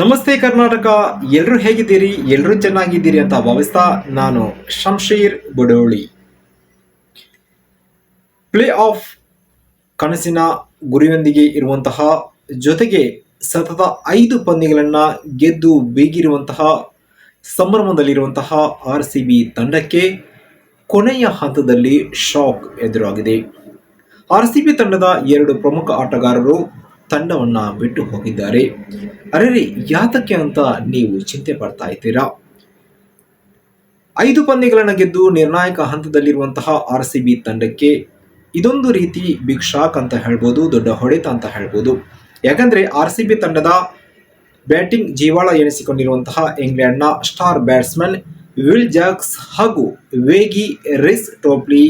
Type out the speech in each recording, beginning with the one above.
ನಮಸ್ತೆ ಕರ್ನಾಟಕ. ಎಲ್ಲರೂ ಹೇಗಿದ್ದೀರಿ? ಎಲ್ಲರೂ ಚೆನ್ನಾಗಿದ್ದೀರಿ ಅಂತ ಭಾವಿಸ್ತಾ ನಾನು ಶಂಶೀರ್ ಬಡೋಳಿ. ಪ್ಲೇ ಆಫ್ ಕನಸಿನ ಗುರಿಯೊಂದಿಗೆ ಇರುವಂತಹ, ಜೊತೆಗೆ ಸತತ ಐದು ಪಂದ್ಯಗಳನ್ನು ಗೆದ್ದು ಬೀಗಿರುವಂತಹ, ಸಂಭ್ರಮದಲ್ಲಿರುವಂತಹ ಆರ್ ಸಿ ಬಿ ತಂಡಕ್ಕೆ ಕೊನೆಯ ಹಂತದಲ್ಲಿ ಶಾಕ್ ಎದುರಾಗಿದೆ. ಆರ್ ಸಿ ಬಿ ತಂಡದ ಎರಡು ಪ್ರಮುಖ ಆಟಗಾರರು ತಂಡವನ್ನ ಬಿಟ್ಟು ಹೋಗಿದ್ದಾರೆ. ಅರೆರೆ, ಯಾತಕ್ಕೆ ಅಂತ ನೀವು ಚಿಂತೆ ಪಡ್ತಾ ಇದ್ದೀರಾ? ಐದು ಪಂದ್ಯಗಳನ್ನು ಗೆದ್ದು ನಿರ್ಣಾಯಕ ಹಂತದಲ್ಲಿರುವಂತಹ ಆರ್ ಸಿ ಬಿ ತಂಡಕ್ಕೆ ಇದೊಂದು ರೀತಿ ಬಿಗ್ ಶಾಕ್ ಅಂತ ಹೇಳ್ಬೋದು, ದೊಡ್ಡ ಹೊಡೆತ ಅಂತ ಹೇಳ್ಬೋದು. ಯಾಕಂದ್ರೆ ಆರ್ ಸಿ ಬಿ ತಂಡದ ಬ್ಯಾಟಿಂಗ್ ಜೀವಾಳ ಎನಿಸಿಕೊಂಡಿರುವಂತಹ ಇಂಗ್ಲೆಂಡ್ನ ಸ್ಟಾರ್ ಬ್ಯಾಟ್ಸ್ಮನ್ ವಿಲ್ ಜಾಕ್ಸ್ ಹಾಗೂ ವೇಗಿ ರಿಸ್ ಟೋಪ್ಲಿ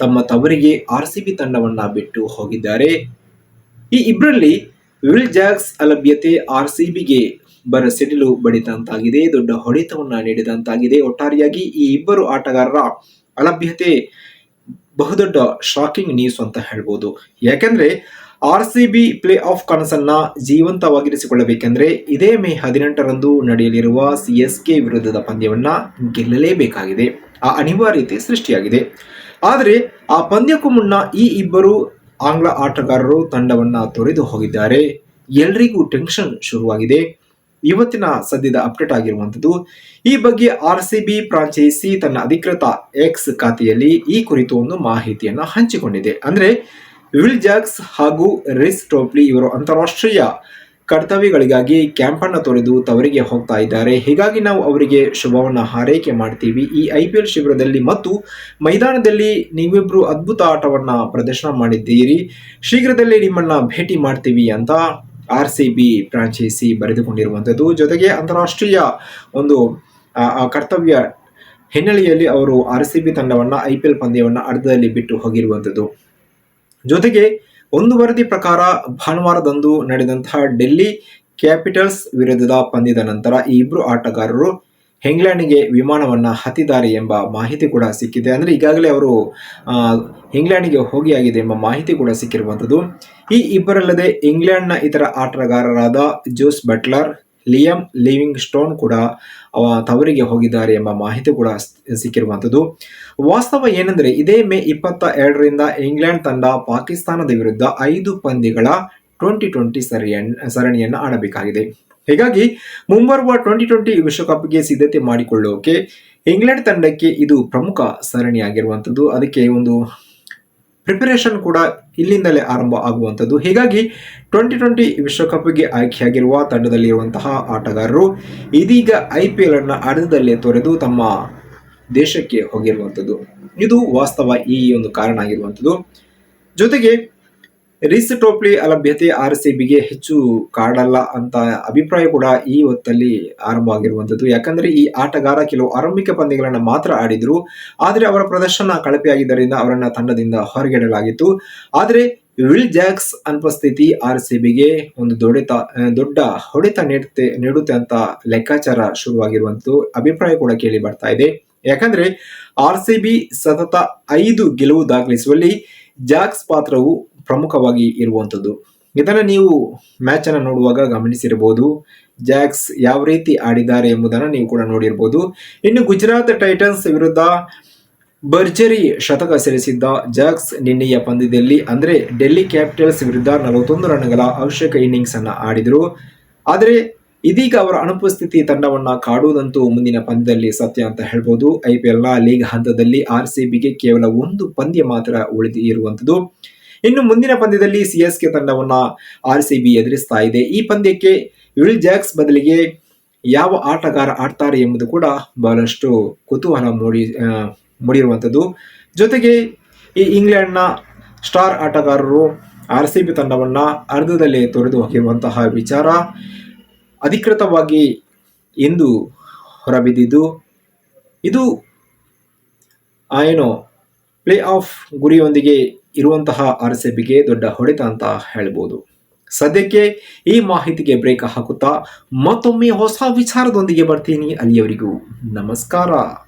ತಮ್ಮ ತವರಿಗೆ ಆರ್ ಸಿ ಬಿ ತಂಡವನ್ನು ಬಿಟ್ಟು ಹೋಗಿದ್ದಾರೆ. ಈ ಇಬ್ಬರಲ್ಲಿ ವಿಲ್ ಜಾಕ್ಸ್ ಅಲಭ್ಯತೆ ಆರ್ ಸಿ ಬಿಗೆ ಬರ ಸಿಡಿಲು ಬಡಿದಂತಾಗಿದೆ, ದೊಡ್ಡ ಹೊಡೆತವನ್ನ ನೀಡಿದಂತಾಗಿದೆ. ಒಟ್ಟಾರೆಯಾಗಿ ಈ ಇಬ್ಬರು ಆಟಗಾರರ ಅಲಭ್ಯತೆ ಬಹುದೊಡ್ಡ ಶಾಕಿಂಗ್ ನ್ಯೂಸ್ ಅಂತ ಹೇಳ್ಬೋದು. ಯಾಕೆಂದ್ರೆ R C B play off ಕನಸನ್ನ ಜೀವಂತವಾಗಿರಿಸಿಕೊಳ್ಳಬೇಕೆಂದ್ರೆ ಇದೇ ಮೇ ಹದಿನೆಂಟರಂದು ನಡೆಯಲಿರುವ ಸಿ ಎಸ್ ಕೆ ವಿರುದ್ಧದ ಪಂದ್ಯವನ್ನ ಗೆಲ್ಲಲೇಬೇಕಾಗಿದೆ. ಆ ಅನಿವಾರ್ಯತೆ ಸೃಷ್ಟಿಯಾಗಿದೆ. ಆದರೆ ಆ ಪಂದ್ಯಕ್ಕೂ ಮುನ್ನ ಈ ಇಬ್ಬರು ಆಂಗ್ಲ ಆಟಗಾರರು ತಂಡವನ್ನ ತೊರೆದು ಹೋಗಿದ್ದಾರೆ. ಎಲ್ರಿಗೂ ಟೆನ್ಷನ್ ಶುರುವಾಗಿದೆ. ಇವತ್ತಿನ ಸದ್ಯದ ಅಪ್ಡೇಟ್ ಆಗಿರುವಂಥದ್ದು, ಈ ಬಗ್ಗೆ ಆರ್ ಸಿ ಬಿ ಫ್ರಾಂಚೈಸಿ ತನ್ನ ಅಧಿಕೃತ ಎಕ್ಸ್ ಖಾತೆಯಲ್ಲಿ ಈ ಕುರಿತು ಒಂದು ಮಾಹಿತಿಯನ್ನು ಹಂಚಿಕೊಂಡಿದೆ. ಅಂದ್ರೆ ವಿಲ್ ಜಾಕ್ಸ್ ಹಾಗೂ ರಿಸ್ ಟೋಪ್ಲಿ ಇವರು ಅಂತಾರಾಷ್ಟ್ರೀಯ ಕರ್ತವ್ಯಗಳಿಗಾಗಿ ಕ್ಯಾಂಪನ್ನು ತೊರೆದು ತವರಿಗೆ ಹೋಗ್ತಾ ಇದ್ದಾರೆ. ಹೀಗಾಗಿ ನಾವು ಅವರಿಗೆ ಶುಭವನ್ನು ಹಾರೈಕೆ ಮಾಡ್ತೀವಿ. ಈ ಐ ಪಿ ಎಲ್ ಶಿಬಿರದಲ್ಲಿ ಮತ್ತು ಮೈದಾನದಲ್ಲಿ ನೀವಿಬ್ಬರು ಅದ್ಭುತ ಆಟವನ್ನು ಪ್ರದರ್ಶನ ಮಾಡಿದ್ದೀರಿ. ಶೀಘ್ರದಲ್ಲೇ ನಿಮ್ಮನ್ನು ಭೇಟಿ ಮಾಡ್ತೀವಿ ಅಂತ ಆರ್ ಸಿ ಬಿ ಫ್ರಾಂಚೈಸಿ ಬರೆದುಕೊಂಡಿರುವಂಥದ್ದು. ಜೊತೆಗೆ ಅಂತಾರಾಷ್ಟ್ರೀಯ ಒಂದು ಕರ್ತವ್ಯ ಹಿನ್ನೆಲೆಯಲ್ಲಿ ಅವರು ಆರ್ ಸಿ ಬಿ ತಂಡವನ್ನು, ಐ ಪಿ ಎಲ್ ಪಂದ್ಯವನ್ನು ಅರ್ಧದಲ್ಲಿ ಬಿಟ್ಟು ಹೋಗಿರುವಂಥದ್ದು. ಜೊತೆಗೆ ಒಂದು ವರದಿ ಪ್ರಕಾರ ಭಾನುವಾರದಂದು ನಡೆದಂತಹ ಡೆಲ್ಲಿ ಕ್ಯಾಪಿಟಲ್ಸ್ ವಿರುದ್ಧದ ಪಂದ್ಯದ ನಂತರ ಈ ಇಬ್ಬರು ಆಟಗಾರರು ಇಂಗ್ಲೆಂಡ್ಗೆ ವಿಮಾನವನ್ನ ಹತ್ತಿದ್ದಾರೆ ಎಂಬ ಮಾಹಿತಿ ಕೂಡ ಸಿಕ್ಕಿದೆ. ಅಂದ್ರೆ ಈಗಾಗಲೇ ಅವರು ಇಂಗ್ಲೆಂಡ್ಗೆ ಇಂಗ್ಲೆಂಡ್ಗೆ ಆಗಿದೆ ಎಂಬ ಮಾಹಿತಿ ಕೂಡ ಸಿಕ್ಕಿರುವಂಥದ್ದು. ಈ ಇಬ್ಬರಲ್ಲದೆ ಇಂಗ್ಲೆಂಡ್ನ ಇತರ ಆಟಗಾರರಾದ Jos Buttler Liam Livingstone ಕೂಡ ಅವ ತವರಿಗೆ ಹೋಗಿದ್ದಾರೆ ಎಂಬ ಮಾಹಿತಿ ಕೂಡ ಸಿಕ್ಕಿರುವಂಥದ್ದು. ವಾಸ್ತವ ಏನೆಂದರೆ, ಇದೇ ಮೇ ಇಪ್ಪತ್ತ ಎರಡರಿಂದ ಇಂಗ್ಲೆಂಡ್ ತಂಡ ಪಾಕಿಸ್ತಾನದ ವಿರುದ್ಧ ಐದು ಪಂದ್ಯಗಳ ಟ್ವೆಂಟಿ ಟ್ವೆಂಟಿ ಸರಣಿಯನ್ನು ಆಡಬೇಕಾಗಿದೆ. ಹೀಗಾಗಿ ಮುಂಬರುವ ಟ್ವೆಂಟಿ ಟ್ವೆಂಟಿ ವಿಶ್ವಕಪ್ಗೆ ಸಿದ್ಧತೆ ಮಾಡಿಕೊಳ್ಳೋಕೆ ಇಂಗ್ಲೆಂಡ್ ತಂಡಕ್ಕೆ ಇದು ಪ್ರಮುಖ ಸರಣಿಯಾಗಿರುವಂಥದ್ದು. ಅದಕ್ಕೆ ಒಂದು ಪ್ರಿಪರೇಷನ್ ಕೂಡ ಇಲ್ಲಿಂದಲೇ ಆರಂಭ ಆಗುವಂಥದ್ದು. ಹೀಗಾಗಿ ಟ್ವೆಂಟಿ ಟ್ವೆಂಟಿ ವಿಶ್ವಕಪ್ಗೆ ಆಯ್ಕೆಯಾಗಿರುವ ತಂಡದಲ್ಲಿರುವಂತಹ ಆಟಗಾರರು ಇದೀಗ ಐ ಪಿ ಎಲ್ ಅನ್ನು ಅರ್ಧದಲ್ಲೇ ತೊರೆದು ತಮ್ಮ ದೇಶಕ್ಕೆ ಹೋಗಿರುವಂಥದ್ದು. ಇದು ವಾಸ್ತವ ಈ ಒಂದು ಕಾರಣ ಆಗಿರುವಂಥದ್ದು. ಜೊತೆಗೆ ರಿಸ್ ಟೋಪ್ಲಿ ಅಲಭ್ಯತೆ ಆರ್ ಸಿ ಬಿಗೆ ಹೆಚ್ಚು ಕಾಡಲ್ಲ ಅಂತ ಅಭಿಪ್ರಾಯ ಕೂಡ ಈ ಹೊತ್ತಲ್ಲಿ ಆರಂಭ ಆಗಿರುವಂಥದ್ದು ಯಾಕಂದ್ರೆ ಈ ಆಟಗಾರ ಕೆಲವು ಆರಂಭಿಕ ಪಂದ್ಯಗಳನ್ನು ಮಾತ್ರ ಆಡಿದ್ರು, ಆದರೆ ಅವರ ಪ್ರದರ್ಶನ ಕಳಪೆಯಾಗಿದ್ದರಿಂದ ಅವರನ್ನ ತಂಡದಿಂದ ಹೊರಗೆಡಲಾಗಿತ್ತು. ಆದರೆ ವಿಲ್ ಜಾಕ್ಸ್ ಅನುಪಸ್ಥಿತಿ ಆರ್ ಸಿ ಬಿಗೆ ಒಂದು ದೊಡ್ಡ ದೊಡ್ಡ ಹೊಡೆತ ನೀಡುತ್ತೆ ನೀಡುತ್ತೆ ಅಂತ ಲೆಕ್ಕಾಚಾರ ಶುರುವಾಗಿರುವಂಥದ್ದು ಅಭಿಪ್ರಾಯ ಕೂಡ ಕೇಳಿ ಬರ್ತಾ ಇದೆ. ಯಾಕಂದ್ರೆ ಆರ್ ಸಿ ಬಿ ಸತತ ಐದು ಗೆಲುವು ದಾಖಲಿಸುವಲ್ಲಿ ಜಾಕ್ಸ್ ಪಾತ್ರವು ಪ್ರಮುಖವಾಗಿ ಇರುವಂಥದ್ದು. ಇದನ್ನು ನೀವು ಮ್ಯಾಚನ್ನು ನೋಡುವಾಗ ಗಮನಿಸಿರಬಹುದು. ಜಾಕ್ಸ್ ಯಾವ ರೀತಿ ಆಡಿದ್ದಾರೆ ಎಂಬುದನ್ನು ನೀವು ಕೂಡ ನೋಡಿರ್ಬೋದು ಇನ್ನು ಗುಜರಾತ್ ಟೈಟನ್ಸ್ ವಿರುದ್ಧ ಭರ್ಜರಿ ಶತಕ ಸೇರಿಸಿದ್ದ ಜಾಕ್ಸ್ ನಿನ್ನೆಯ ಪಂದ್ಯದಲ್ಲಿ, ಅಂದರೆ ಡೆಲ್ಲಿ ಕ್ಯಾಪಿಟಲ್ಸ್ ವಿರುದ್ಧ ನಲವತ್ತೊಂದು ರನ್ಗಳ ಅವಶ್ಯಕ ಇನ್ನಿಂಗ್ಸ್ ಅನ್ನು ಆಡಿದರು. ಆದರೆ ಇದೀಗ ಅವರ ಅನುಪಸ್ಥಿತಿ ತಂಡವನ್ನು ಕಾಡುವುದಂತೂ ಮುಂದಿನ ಪಂದ್ಯದಲ್ಲಿ ಸತ್ಯ ಅಂತ ಹೇಳ್ಬೋದು. ಐ ಪಿ ಎಲ್ನ ಲೀಗ್ ಹಂತದಲ್ಲಿ ಆರ್ ಸಿ ಬಿಗೆ ಕೇವಲ ಒಂದು ಪಂದ್ಯ ಮಾತ್ರ ಉಳಿದು ಇರುವಂಥದ್ದು ಇನ್ನು ಮುಂದಿನ ಪಂದ್ಯದಲ್ಲಿ ಸಿ ಎಸ್ ಕೆ ತಂಡವನ್ನು ಆರ್ ಸಿ ಬಿ ಎದುರಿಸ್ತಾ ಇದೆ. ಈ ಪಂದ್ಯಕ್ಕೆ ವಿಲ್ ಜಾಕ್ಸ್ ಬದಲಿಗೆ ಯಾವ ಆಟಗಾರ ಆಡ್ತಾರೆ ಎಂಬುದು ಕೂಡ ಬಹಳಷ್ಟು ಕುತೂಹಲ ಮೂಡಿ ಮೂಡಿರುವಂಥದ್ದು. ಜೊತೆಗೆ ಈ ಇಂಗ್ಲೆಂಡ್ನ ಸ್ಟಾರ್ ಆಟಗಾರರು ಆರ್ ಸಿ ಬಿ ತಂಡವನ್ನು ಅರ್ಧದಲ್ಲೇ ತೊರೆದು ಹೋಗಿರುವಂತಹ ವಿಚಾರ ಅಧಿಕೃತವಾಗಿ ಇಂದು ಹೊರಬಿದ್ದಿದ್ದು, ಇದು ಏನು ಪ್ಲೇ ಆಫ್ ಗುರಿಯೊಂದಿಗೆ ಇರುವಂತಹ ಆರ್ ಸಿ ಬಿಗೆ ದೊಡ್ಡ ಹೊಡೆತ ಅಂತ ಹೇಳ್ಬೋದು. ಸದ್ಯಕ್ಕೆ ಈ ಮಾಹಿತಿಗೆ ಬ್ರೇಕ್ ಹಾಕುತ್ತಾ ಮತ್ತೊಮ್ಮೆ ಹೊಸ ವಿಚಾರದೊಂದಿಗೆ ಬರ್ತೀನಿ. ಅಲ್ಲಿಯವರೆಗೂ ನಮಸ್ಕಾರ.